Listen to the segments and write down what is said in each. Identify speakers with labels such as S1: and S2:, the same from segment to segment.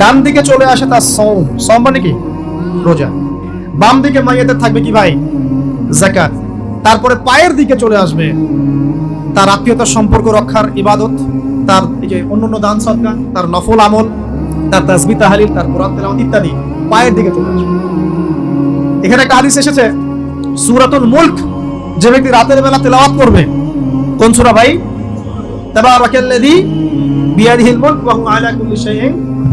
S1: ডান দিকে চলে আসে তার সম সম মানে কি? রোজা। বাম দিকে মাইয়াতে থাকবে কি ভাই? জাকাত তারপরে পায়ের দিকে চলে আসবে তার আত্মীয়তার সম্পর্ক রক্ষার ইবাদত, তার যে অন্যান্য দান সদকা তার নফল আমল, তার তাসবি তাহালিল, তার কোরআন তেলাওয়াত ইত্যাদি পায়ের দিকে চলে আসবে। এখানে একটা হাদিস এসেছে, সূরাতুল মুলক, যে ব্যক্তি রাতের বেলা তেলাওয়াত করবে, কোন সূরা ভাই? তাবারাকাল্লাযী বিয়াদিহিল মুলক ওয়া হুয়া আলা কুল্লি শাইইন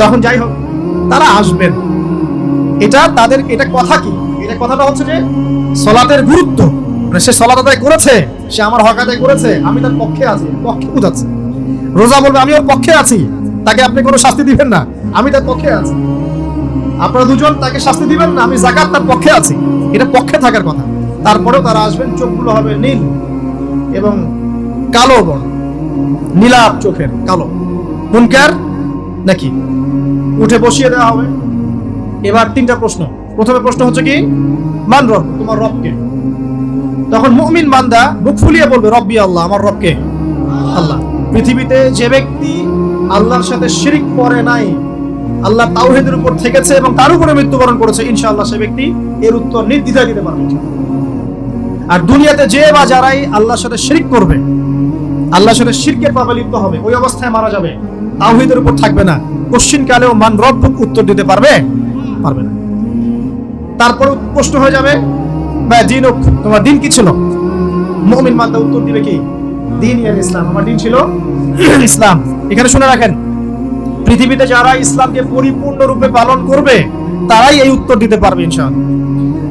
S1: তখন যাই হোক, তারা আসবেন। এটা তাদের, এটা কথা কি? এটা কথাটা হচ্ছে যে, সলাতের গুরুত্ব। মানে সে সলাত আদায় করেছে, সে আমার হক আদায় করেছে, আমি তার পক্ষে আছি, পক্ষে বুঝাচ্ছে রোজা বলবে, আমি ওর পক্ষে আছি, তাকে আপনি কোনো শাস্তি দিবেন না, আমি তার পক্ষে আছি। আপনারা দুজন তাকে শাস্তি দিবেন না, আমি জাকাত তার পক্ষে আছি। এটা পক্ষে থাকার কথা। তারপরেও তারা আসবেন, চোখগুলো হবে নীল এবং কালো বর্ণ। নীলাপ চোখের, কালো। মুনকার নাকি? উঠে বসিয়ে দেওয়া হবে। এবার তিনটা প্রশ্ন। প্রথমে প্রশ্ন হচ্ছে কি? মান রব, তোমার রবকে তখন মুমিন বান্দা বুক ফুলিয়ে বলবে, রব্বি আল্লাহ, আমার রবকে আল্লাহ। পৃথিবীতে যে ব্যক্তি আল্লাহর সাথে শিরিক করে নাই, আল্লাহ তাওহীদের উপর থেকেছে এবং তার উপরে মৃত্যুবরণ করেছে, ইনশাআল্লাহ সে ব্যক্তি এর উত্তর নির্দ্বিধায় দিতে পারবে। আর দুনিয়াতে যে বা যারাই আল্লাহর সাথে শিরিক করবে, আল্লাহর সাথে শিরকের পাবে লিপ্ত হবে, ওই অবস্থায় মারা যাবে, তাওহীদের উপর থাকবে না। কোশ্চিন কালেও মান রব্বুক উত্তর দিতে পারবে? পারবে না। তারপর প্রশ্ন হয়ে যাবে বা দিন তোমার দিন কি ছিল? মুমিন মান্দা উত্তর দিবে কি? দিন ইয়াল ইসলাম। আমার দিন ছিল ইসলাম। এখানে শুনে রাখেন, পৃথিবীতে যারা ইসলামকে পরিপূর্ণরূপে পালন করবে, তারাই এই উত্তর দিতে পারবে ইনশাআল্লাহ।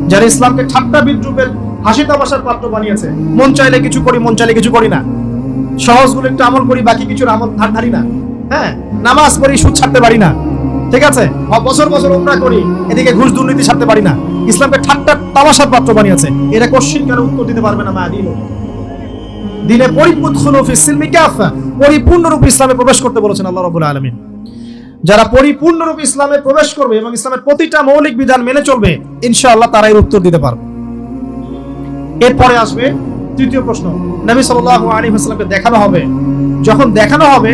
S1: যারা ইসলামকে ঠাট্টা বিদ্রুপের, হাসি তামাশার পাত্র বানিয়েছে, মন চাইলে কিছু করি, মন চাইলে কিছু করি না। সহজগুলো একটু আমল করি, বাকি কিছুর আমল ধার ধারি না। হ্যাঁ নামাজ পড়ি, সুদ ছাড়তে পারি না। ঠিক আছে? বছর বছর উমরা করি, এদিকে ঘুষ দুর্নীতি ছাড়তে পারি না। ইসলামকে ঠাট্টা তামাশার পাত্র বানিয়েছে। কোশ্চিন কেন উত্তর দিতে পারবে না দিনে ইসলামে প্রবেশ করতে বলেছেন আল্লাহ রাব্বুল আলামিন। যারা পরিপূর্ণরূপে ইসলামে প্রবেশ করবে এবং ইসলামের প্রতিটা মৌলিক বিধান মেনে চলবে, ইনশাআল্লাহ তারা এর উত্তর দিতে পারবে। এরপরে আসবে তৃতীয় প্রশ্ন। নবী সাল্লাল্লাহু আলাইহি ওয়াসাল্লামকে দেখানো হবে। যখন দেখানো হবে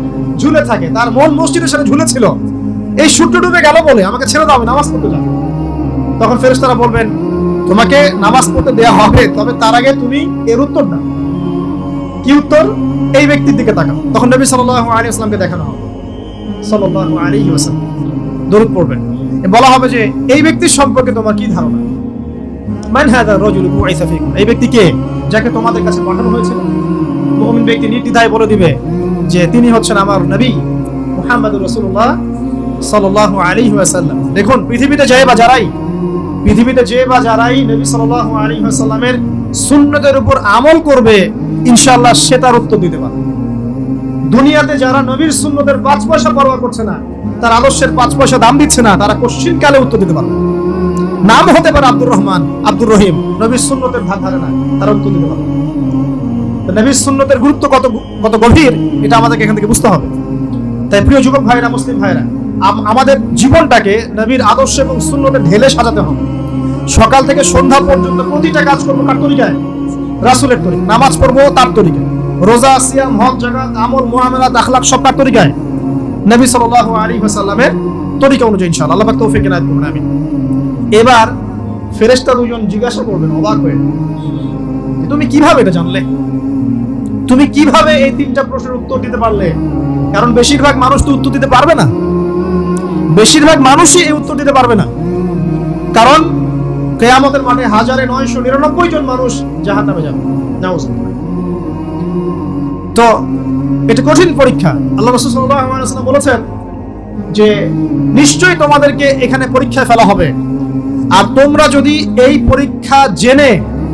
S1: ঝুলে থাকে, তার মন মসজিদের সাথে ঝুলে ছিল এই সূর্য ডুবে গেল বলে আমাকে ছেড়ে দাও নামাজ পড়তে যাব। তখন ফেরেশতারা বলবেন, তোমাকে নামাজ পড়তে দেয়া হবে, তবে তার আগে তুমি এর উত্তর দাও। কি উত্তর? এই ব্যক্তির দিকে তাকাও। তখন নবী সাল্লাল্লাহু আলাইহি ওয়াসাল্লামকে দেখানো হবে। সাল্লাল্লাহু পড়বেন। বলা হবে যে, এই ব্যক্তির সম্পর্কে তোমার কি ধারণা? মান হাদা রাজুল এই ব্যক্তি কে? যাকে তোমাদের কাছে পাঠানো হয়েছিল। মুমিন ব্যক্তি নির্দ্বিধায় বলে দিবে যে তিনি হচ্ছেন আমার নবী মুহাম্মদুর রাসূলুল্লাহ সাল্লাল্লাহু আলাইহি ওয়াসাল্লাম। দেখুন, পৃথিবীতে যে বা যারাই, পৃথিবীতে যে বা যারাই নবী সাল্লাল্লাহু আলাইহি ওয়াসাল্লামের সুন্নতের উপর আমল করবে, ইনশাআল্লাহ সে তার উত্তর দিতে পারবে। দুনিয়াতে যারা নবীর সুন্নতের পাঁচ পয়সা পরোয়া করছে না, তার আদর্শের পাঁচ পয়সা দাম দিচ্ছে না, তারা কোশ্চিন কালে উত্তর দিতে পারবে নাম হতে পারে আব্দুর রহমান, আব্দুর রহিম, নবীর সুন্নতের ধার ধারে না, তারা উত্তর দিতে পারবে নবীর সুন্নতের গুরুত্ব কত কত গভীর, এটা আমাদেরকে এখান থেকে বুঝতে হবে। তাই প্রিয় যুবক ভাইরা, মুসলিম ভাইরা আমাদের জীবনটাকে নবীর আদর্শ এবং সুন্নতে ঢেলে সাজাতে হবে। সকাল থেকে সন্ধ্যা পর্যন্ত প্রতিটা কাজ করব কার তরিকায়? রাসুলের তরিকা নামাজ পড়ব তার তরিকায়। রোজা, সিয়াম, হজ জাগাত আমল মুআমালাত আখলাক সব কার তরিকায়? নবী সাল্লাল্লাহু আলাইহি ওয়াসাল্লামের তরিকা অনুযায়ী ইনশাআল্লাহ। আল্লাহ তৌফিক এনায়েত করুন, আমিন। এবার ফেরেশতা দুজন জিজ্ঞাসা করবেন, অবাক হয়ে। তুমি কীভাবে এটা জানলে? তুমি কীভাবে এই তিনটা প্রশ্নের উত্তর দিতে পারলে? কারণ বেশিরভাগ মানুষ তো উত্তর দিতে পারবে না। বেশিরভাগ মানুষই এই উত্তর দিতে পারবে না। কারণ কেয়ামতের মাঠে হাজারে নয়শো নিরানব্বই জন মানুষ জাহান নামে যাবে। তো এটা কঠিন পরীক্ষা। আল্লাহ রসুল বলেছেন যে, নিশ্চয়ই তোমাদেরকে এখানে পরীক্ষায় ফেলা হবে। আর তোমরা যদি এই পরীক্ষা জেনে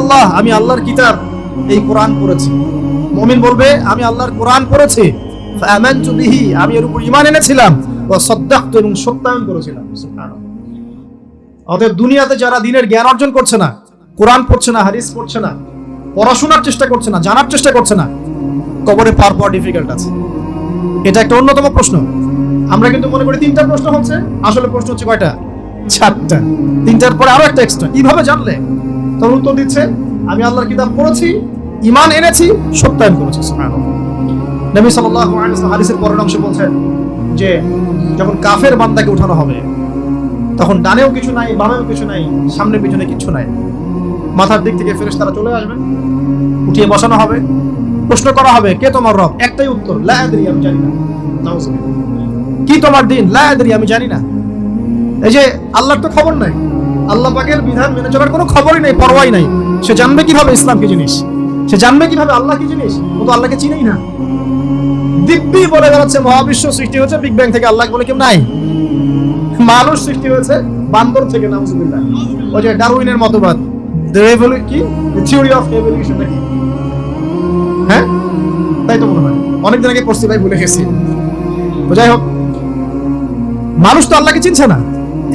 S1: আল্লাহ, আমি আল্লাহর কিতাব এই কোরআন পড়েছি। মুমিন বলবে, আমি আল্লাহর কোরআন পড়েছি। আমি এর উপর ঈমান এনেছিলাম। এবং সত্যায়ন করেছিলাম অতএব দুনিয়াতে যারা দিনের জ্ঞান অর্জন করছে না, কোরআন পড়ছে না, হাদিস পড়ছে না, পড়াশোনার চেষ্টা করছে না, জানার চেষ্টা করছে না, কবরে পার পাওয়া ডিফিকাল্ট আছে। এটা একটা অন্যতম প্রশ্ন। আমরা কিন্তু মনে করি তিনটা প্রশ্ন হচ্ছে, আসলে প্রশ্ন হচ্ছে কয়টা? চারটা। তিনটার পরে আরও একটা এক্সট্রা কীভাবে জানলে? উত্তর দিচ্ছে। আমি আল্লাহর কিতাব পড়েছি ইমান এনেছি, সত্যায়ন করেছি নবী হাদিসের পরের অংশে বলছেন যে, যখন কাফের বান্দাকে উঠানো হবে, তখন ডানেও কিছু নাই, বামেও কিছু নাই, সামনে পিছনে কিছু নাই। মাথার দিক থেকে ফেরেশতারা চলে আসবেন উঠিয়ে বসানো হবে, প্রশ্ন করা হবে, কে তোমার রব? একটাই উত্তর, লা আদরি, আমি জানি না। কি তোমার দিন? লা আদরি, আমি জানি না। এই যে, আল্লাহর তো খবর নাই। আল্লাহ পাকের বিধান মেনে চলার কোনো খবরই নেই, পরোয়াই নাই। সে জানবে কীভাবে ইসলাম কি জিনিস? সে জানবে কীভাবে আল্লাহ কি জিনিস? ও তো আল্লাহকে চিনেই না। দিব্যি বলে বেড়াচ্ছে, মহাবিশ্ব সৃষ্টি হয়েছে বিগ ব্যাং থেকে আল্লাহ বলে কেউ নাই। মানুষ সৃষ্টি হয়েছে, বান্দর থেকে, নাউজুবিল্লাহ। ওই যে ডারউইনের মতবাদ। কি? থিওরি অফ এভলিউশন হ্যাঁ? তাই তো মনে হয়। অনেকদিন আগে পড়ছি, ভাই, ভুলে গেছি। যাই হোক, মানুষ তো আল্লাহকে চিনছে না।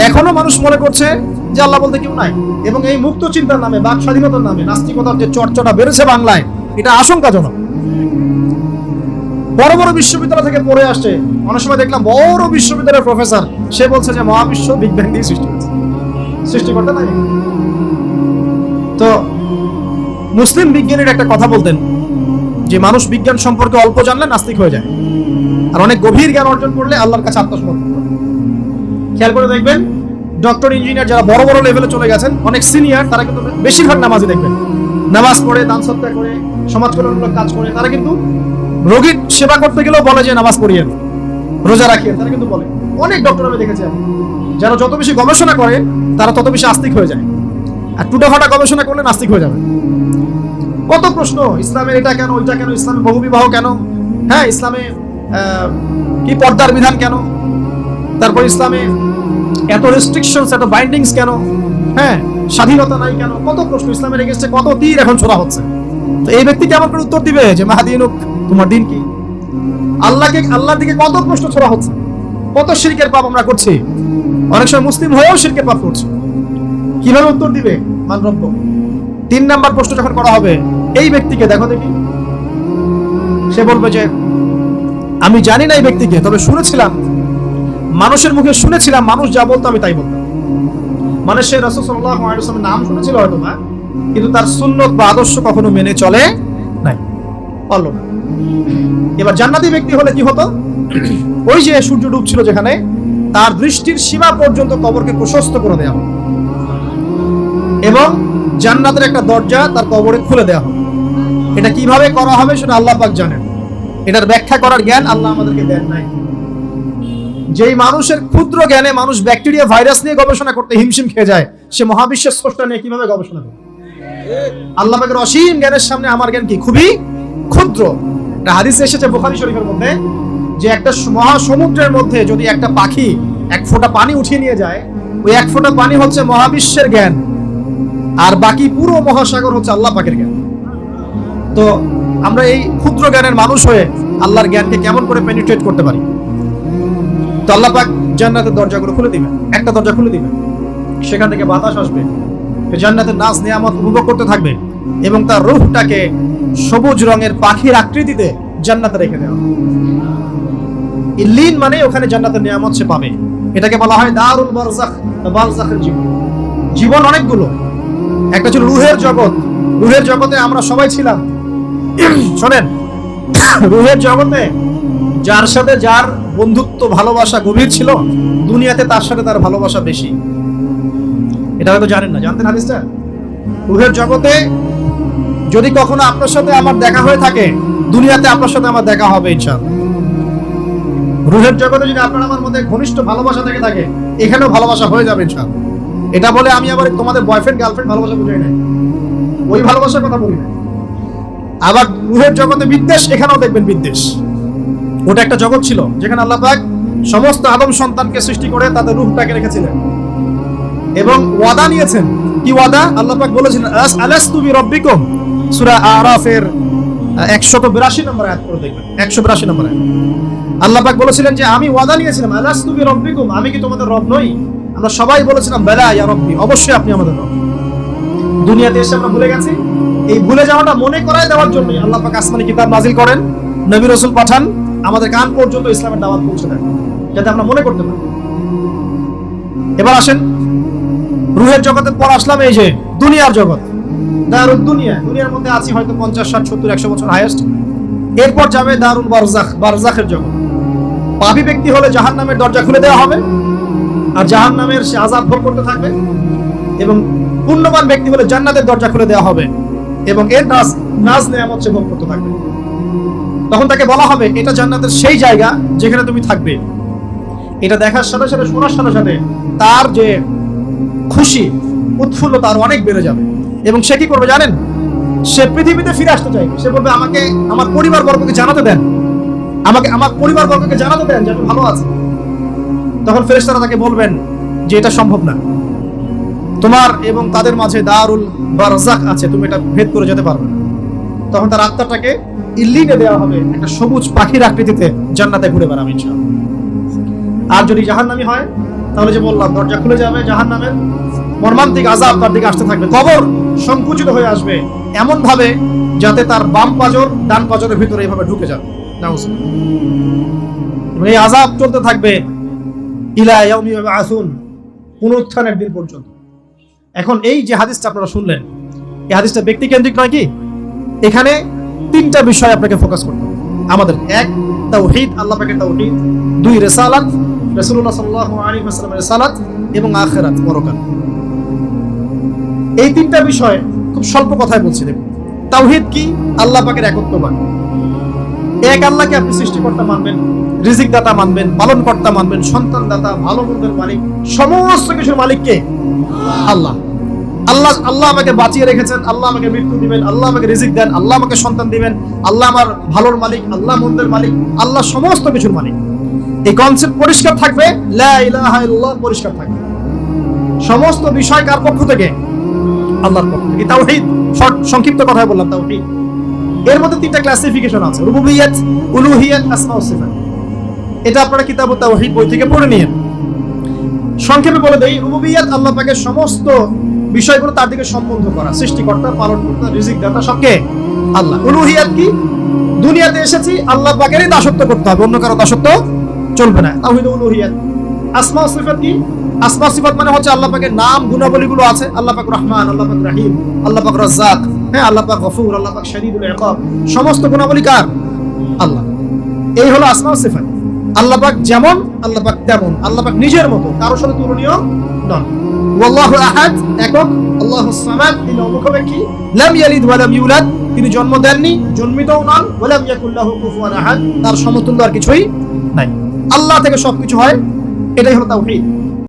S1: এখনও মানুষ মনে করছে যে আল্লাহ বলতে কেউ নাই। এবং এই মুক্ত চিন্তার নামে, বাক স্বাধীনতার নামে, নাস্তিকতার যে চর্চাটা বেড়েছে বাংলায়, এটা আশঙ্কাজনক। বড় বড় বিশ্ববিদ্যালয় থেকে পড়ে আসছে, অনেক সময় দেখলাম বড় বিশ্ববিদ্যালয়ের প্রফেসর, সে বলছে যে মহাবিশ্ব বিগ ব্যাং দিয়ে সৃষ্টি হয়েছে। সৃষ্টিকর্তা নাই তো মুসলিম বিজ্ঞানীর একটা কথা বলতেন, যে মানুষ বিজ্ঞান সম্পর্কে অল্প জানলে নাস্তিক হয়ে যায়। আর অনেক গভীর জ্ঞান অর্জন করলে আল্লাহর কাছে আত্মসমর্পণ করে। খেয়াল করে দেখবেন ডক্টর, ইঞ্জিনিয়ার যারা বড় বড় লেভেলে চলে গেছেন, অনেক সিনিয়র তারা কিন্তু বেশিরভাগ নামাজি দেখবেন। নামাজ পড়ে, দান সত্তা করে, সমাজ কল্যাণমূলক কাজ করে, তারা কিন্তু রোগীর সেবা করতে গেলেও বলে যে নামাজ পড়িয়েন রোজা রাখিয়েন তারা কিন্তু বলে। অনেক ডক্টর আমি দেখেছি যারা যত বেশি গবেষণা করে, তারা তত বেশি আস্তিক হয়ে যায়। আর টুটাফাটা গবেষণা করলে নাস্তিক হয়ে যাবে। কত প্রশ্ন, ইসলামের এটা কেন, ওইটা কেন, ইসলামে বহুবিবাহ কেন? হ্যাঁ ইসলামে কি পর্দার বিধান কেন? তারপর ইসলামে এত রেস্ট্রিকশনস এত বাইন্ডিংস কেন? হ্যাঁ স্বাধীনতা নাই কেন? কত প্রশ্ন ইসলামের এগেস্টে কত তীর এখন ছোড়া হচ্ছে? তো এই ব্যক্তি কেমন করে উত্তর দিবে যে মাহাদিনুক তোমার দিন কি? আল্লাহকে, আল্লাহর দিকে কত প্রশ্ন ছোড়া হচ্ছে? কত শিরকের পাপ আমরা করছি? অনেক সময় মুসলিম হয়েও শিরকের পাপ করছি। কীভাবে উত্তর দিবে? মানরব্য তিন নাম্বার প্রশ্ন যখন করা হবে, এই ব্যক্তিকে, দেখো দেখি। সে বলবে যে, আমি জানি না এই ব্যক্তিকে, তবে শুনেছিলাম মানুষের মুখে শুনেছিলাম, মানুষ যা বলতো আমি তাই বলতাম। মানে সে রাসূল সাল্লাল্লাহু নাম শুনেছিল হয়তো না কিন্তু তার সুন্নত বা আদর্শ কখনো মেনে চলে নাই, পারল না। এবার জান্নাতি ব্যক্তি হলে কি হতো? ওই যে সূর্য ডুবছিল যেখানে, তার দৃষ্টির সীমা পর্যন্ত কবরকে প্রশস্ত করে দেওয়া হবে এবং জান্নাতের একটা দরজা তার কবরে খুলে দেওয়া হবে এটা কীভাবে করা হবে সেটা আল্লাহ পাক জানেন। এটার ব্যাখ্যা করার জ্ঞান আল্লাহ আমাদেরকে দেন নাই। যেই মানুষের ক্ষুদ্র জ্ঞানে মানুষ ব্যাকটেরিয়া, ভাইরাস নিয়ে গবেষণা করতে হিমশিম খেয়ে যায়, সে মহাবিশ্বের স্রষ্টা নিয়ে কীভাবে গবেষণা করে আল্লাহ পাকের অসীম জ্ঞানের সামনে আমার জ্ঞান কি? খুবই ক্ষুদ্র। একটা হাদিস এসেছে বুখারী শরীফের মধ্যে, যে একটা মহাসমুদ্রের মধ্যে যদি একটা পাখি এক ফোঁটা পানি উঠিয়ে নিয়ে যায়, ওই এক ফোঁটা পানি হচ্ছে মহাবিশ্বের জ্ঞান, আর বাকি পুরো মহাসাগর হচ্ছে আল্লাহ পাকের জ্ঞান। তো আমরা এই ক্ষুদ্র জ্ঞানের মানুষ হয়ে আল্লাহর জ্ঞানকে কেমন করে পেনিট্রেট করতে পারি? তো জান্নাতের দরজাগুলো খুলে দিবেন, একটা দরজা খুলে দিবেন। সেখান থেকে বাতাস আসবে জান্নাতের নাচ নিয়ামত উপভোগ করতে থাকবে এবং তার রূহটাকে সবুজ রঙের পাখির আকৃতিতে জান্নাতে রেখে দেওয়া। ইল্লিন মানে ওখানে জান্নাতের নিয়ামত সে পাবে। এটাকে বলা হয় দারুল বারজাখ বারজাখের জীবন। জীবন অনেকগুলো। একটা ছিল রুহের জগৎ। রুহের জগতে আমরা সবাই ছিলাম। শোনেন, রুহের জগতে যার সাথে যার বন্ধুত্ব, ভালোবাসা গভীর ছিল, দুনিয়াতে তার সাথে তার ভালোবাসা বেশি। এটা হয়তো জানেন না। জানতেন হাদিসটা? রুহের জগতে যদি কখনো আপনার সাথে আমার দেখা হয়ে থাকে, দুনিয়াতে আপনার সাথে আমার দেখা হবে, ইনশাআল্লাহ। রুহের জগতে যদি আপনার আমার মধ্যে ঘনিষ্ঠ ভালোবাসা থেকে থাকে, এখানেও ভালোবাসা হয়ে যাবে, ইনশাআল্লাহ। এটা বলে আমি আবার তোমাদের বয়ফ্রেন্ড গার্লফ্রেন্ড ভালোবাসা বুঝাই নাই। ওই ভালোবাসার কথা বলি আবার রুহের জগতে বিদ্বেষ, এখানেও দেখবেন বিদ্বেষ। ওটা একটা জগৎ ছিল, যেখানে আল্লাহ পাক সমস্ত আদম সন্তানকে সৃষ্টি করে তাদের রূপটাকে রেখেছিলেন। এবং ওয়াদা নিয়েছেন। কি ওয়াদা? আল্লাহ পাক বলেছেন, আস আলাস্তু বি রব্বিকুম সূরা আরাফের 182 নম্বর আয়াত করে দেখবেন। 182 নম্বর আয়াত। আল্লাহ পাক বলেছিলেন যে, আমি ওয়াদা নিয়েছিলাম, আলাস্তু বি রব্বিকুম আমি কি তোমাদের রব নই? আমরা সবাই বলেছিলাম, বেলা ইয়া রব্বি অবশ্যই আপনি আমাদের রব। দুনিয়াতে এসে আমরা ভুলে গেছি। এই ভুলে যাওয়াটা মনে করায় দেওয়ার জন্যই আল্লাহ পাক আসমানি কিতাব নাজিল করেন, নবী রসুল পাঠান আমাদের কান পর্যন্ত ইসলামের দাওয়াত পৌঁছে দেন যাতে আমরা মনে করতে পারি। এবার আসেন, রুহের জগতের পর আসলাম এই যে দুনিয়ার জগৎ। দুনিয়া, দুনিয়ার মধ্যে আছি হয়তো পঞ্চাশ, ষাট, সত্তর, একশো বছর এরপর যাবে বারজাখ, বারজাখের জগৎ। পাপী ব্যক্তি হলে জাহান নামের দরজা খুলে দেওয়া হবে, আর জাহান নামের সে আজাব ভোগ করতে থাকবে। এবং পুণ্যবান ব্যক্তি হলে জান্নাতের দরজা খুলে দেওয়া হবে, এবং এর নাজ নাজ নেয়ামত সে ভোগ করতে থাকবে। তখন তাকে বলা হবে, এটা জান্নাতের সেই জায়গা যেখানে তুমি থাকবে। এটা দেখার সাথে সাথে, শোনার সাথে সাথে তার যে খুশি উৎফুল্ল তার অনেক বেড়ে যাবে। এবং সে কি করবে জানেন? সে পৃথিবীতে ফিরে আসতে চাইবে। সে বলবে, আমাকে আমার পরিবার বর্গকে জানাতে দেন। আমাকে আমার পরিবার বর্গকে জানাতে দেন যে ভালো আছে। তখন ফেরেশতারা তাকে বলবেন যে, এটা সম্ভব না। তোমার এবং তাদের মাঝে দারুল বারজাক আছে, তুমি এটা ভেদ করে যেতে পারবে না। তখন তার আত্মাটাকে ইল্লিনে দেওয়া হবে, একটা সবুজ পাখির আকৃতিতে জান্নাতে ঘুরে বেড়াবে ইনশাআল্লাহ। আর যদি জাহান্নামী হয়, তাহলে যে বললাম, দরজা খুলে যাবে জাহান্নামের মর্মান্তিক আজাব তার দিকে আসতে থাকবে, কবর সংকুচিত হয়ে আসবে এমন ভাবে যাতে তার বাম পাজর, ডান পাজরের ভিতরে এইভাবে ঢুকে যাবে। এই আজাব চলতে থাকবে ইলা আসুন পুনরুত্থানের দিন পর্যন্ত। এখন এই যে হাদিসটা আপনারা শুনলেন, এই হাদিসটা ব্যক্তি কেন্দ্রিক নয় কি? এখানে তিনটা বিষয় আপনাকে ফোকাস করতে আমাদের এক, তাওহীদ, আল্লাহ পাকের তাওহীদ। দুই, রিসালাত, রাসূলুল্লাহ সাল্লাল্লাহু আলাইহি ওয়াসাল্লামের রিসালাত এবং আখিরাত, পরকাল। এই তিনটা বিষয় খুব স্বল্প কথায় বলছি, দেখুন। তাওহীদ কি? আল্লাহ পাকের একত্ববাদ। এক, আল্লাহকে আপনি সৃষ্টিকর্তা মানবেন রিজিক দাতা মানবেন, পালনকর্তা মানবেন সন্তান দাতা ভালো মন্দের মালিক, সমস্ত কিছুর মালিককে আল্লাহ। আল্লাহ আল্লাহ আমাকে বাঁচিয়ে রেখেছেন, আল্লাহ আমাকে মৃত্যু দিবেন, আল্লাহ আমাকে রিজিক দেন, আল্লাহ আমাকে সন্তান দিবেন, আল্লাহ আমার ভালোর মালিক, আল্লাহ মন্দের মালিক, আল্লাহ সমস্ত কিছুর মালিক। এই কনসেপ্ট পরিষ্কার থাকবে? পরিষ্কার থাকবে। সমস্ত বিষয় কার পক্ষ থেকে? আল্লাহর পক্ষ থেকে। তাওহীদ, শর্ট, সংক্ষিপ্ত কথায় বললাম, তাওহীদ। এর মধ্যে তিনটা ক্লাসিফিকেশন আছে, রুবুবিয়াত, উলুহিয়াত আসমা সিফাত। এটা আপনারা কিতাব তাওহীদ বই থেকে পড়ে নিয়েন। সংক্ষেপে বলে দেই, রুবুবিয়াত আল্লাহ পাকের সমস্ত বিষয়গুলো তার দিকে সম্বন্ধ করা, সৃষ্টিকর্তা, পালনকর্তা রিজিক দাতা সবকে আল্লাহ। উলুহিয়াত কি? দুনিয়াতে এসেছি, আল্লাহ পাকেরই দাসত্ব করতে হবে, অন্য কারও দাসত্ব চলবে না। তাওহীদ উলুহিয়াত আসমা সিফাত কি? আসমা সিফাত মানে হচ্ছে আল্লাহ পাকের নাম, গুণাবলীগুলো আছে। আল্লাহ পাক রহমান, আল্লাহ পাক রহিম, আল্লাহ পাক রাজ্জাক হ্যাঁ আল্লাহ পাক গফুর, আল্লাহ পাক শরীদুল ইকাব সমস্ত গুণাবলী কার? আল্লাহ। এই হলো আসমা সিফাত। আল্লাহ পাক যেমন, আল্লাহ পাক তেমন, আল্লাহ পাক নিজের মতো, কারোর সাথে তুলনীয় নন। ওয়াল্লাহু আহাদ একক আল্লাহু সামাদ তিনি অমুখাপেক্ষী। লাম ইয়ালিদ ওয়া লাম ইউলাদ তিনি জন্ম দেননি জন্মিতও নন ওয়া লাম ইয়াকুল লাহু কুফুয়ান আহাদ। তার সমতুল্য আর কিছুই নাই। আল্লাহ থেকে সবকিছু হয় এটাই হলো তাওহীদ।